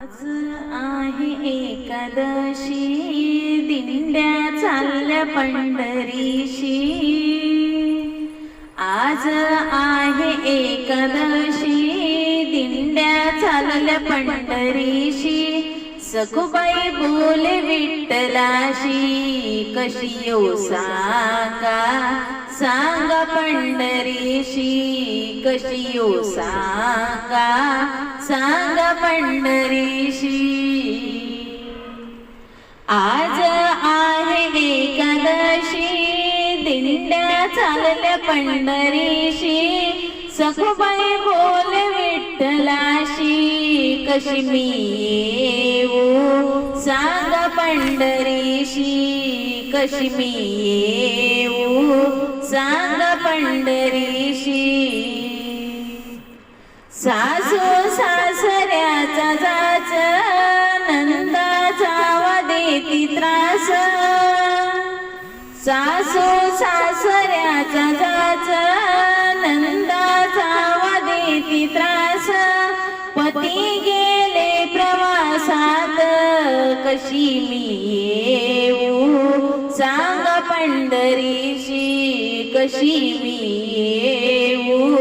आज आहे एकादशी दिंड्या चालल्या पंढरीशी. आज आहे एकादशी दिंड्या चालल्या पंढरीशी. सखुबाई बोले विठ्ठलाशी कशी येऊ सांगा? सांगा पंढरीशी कशी येऊ सांगा? सांगा पंढरीशी. आज आहे एकादशी दिंड्या चालल्या पंढरीशी. सखुबाई बोल विठ्ठलाशी कशी मी सांगा पंढरीशी कशी मी येऊ? सांगा पंढरीशी. सासू सासऱ्याचा जाच नंदाचा देती त्रास. सासू सासऱ्याचा जाच नंदाचा देती त्रास. पती गे कशी मी येऊ? सांग पंढरीशी कशी मी येऊ?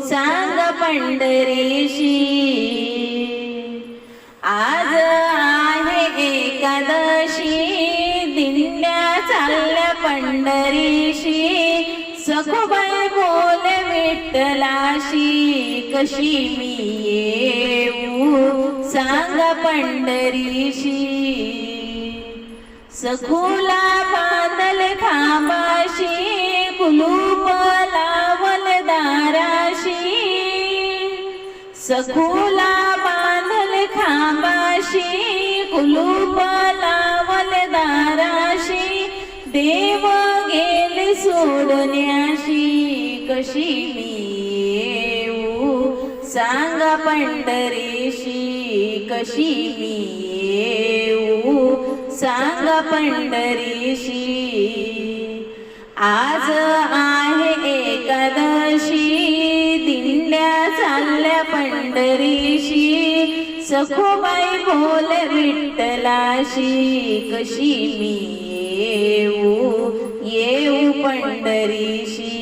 सांग पंढरीशी. आज आहे एकादशी दिंड्या चालल्या पंढरीशी. सखुबाई बोल विठ्ठलाशी कशी मी येऊ? सांग पंढरीशी. सखुला बांधल खांबाशी कुलूप लावल दाराशी. सखुला बांधल खांबाशी कुलूप लावल दाराशी. देव गेल सोडण्याशी कशी मी येऊ? सांगा पंढरीशी कशी मी येऊ? पंढरीशी. आज आहे एकादशी. दिंड्या चालल्या पंढरीशी. सखोबाई बोल विठ्ठलाशी कशी मी येऊ येऊ पंढरीशी.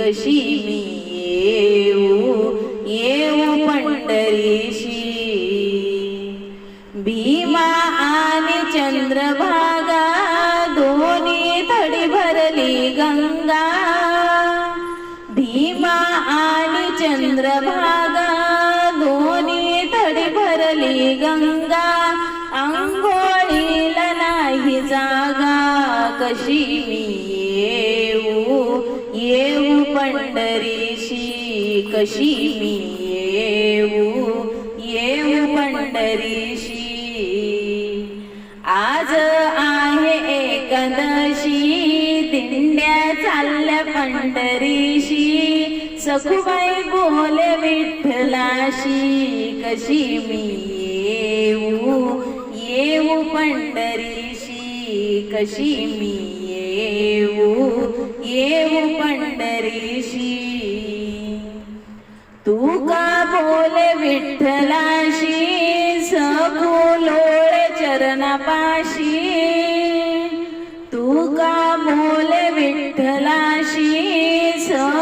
कशी मी येऊ येऊ पंढरीशी. भरली गंगा भीमा आणि चंद्रभागा दोन्ही तडी भरली गंगा आंघोळीला नाही जागा कशी मी येऊ? येऊ पंढरीशी कशी मी येऊ? येऊ पंढरीशी. आज पंढरीशी सखुबाई बोल विठ्ठलाशी कशी मी येऊ येऊ पंढरीशी कशी मी येऊ येऊ पंढरीशी. तू का बोल विठ्ठला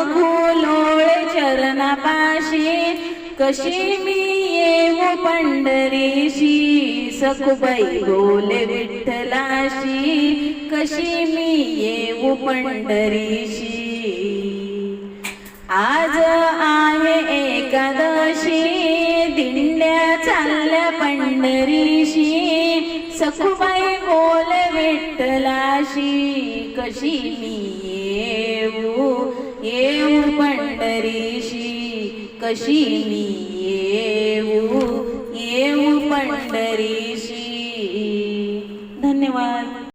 सखुलोळ चरणापाशी कशी मी येऊ पंढरीशी? सखुबाई बोले विठ्ठलाशी कशी मी येऊ पंढरीशी? आज आहे एकादशी दिंड्या चालल्या पंढरीशी. सखुबाई बोल विठ्ठलाशी कशी मी येऊ येऊ पंढरीशी कशी येऊ येऊ पंढरीशी धन्यवाद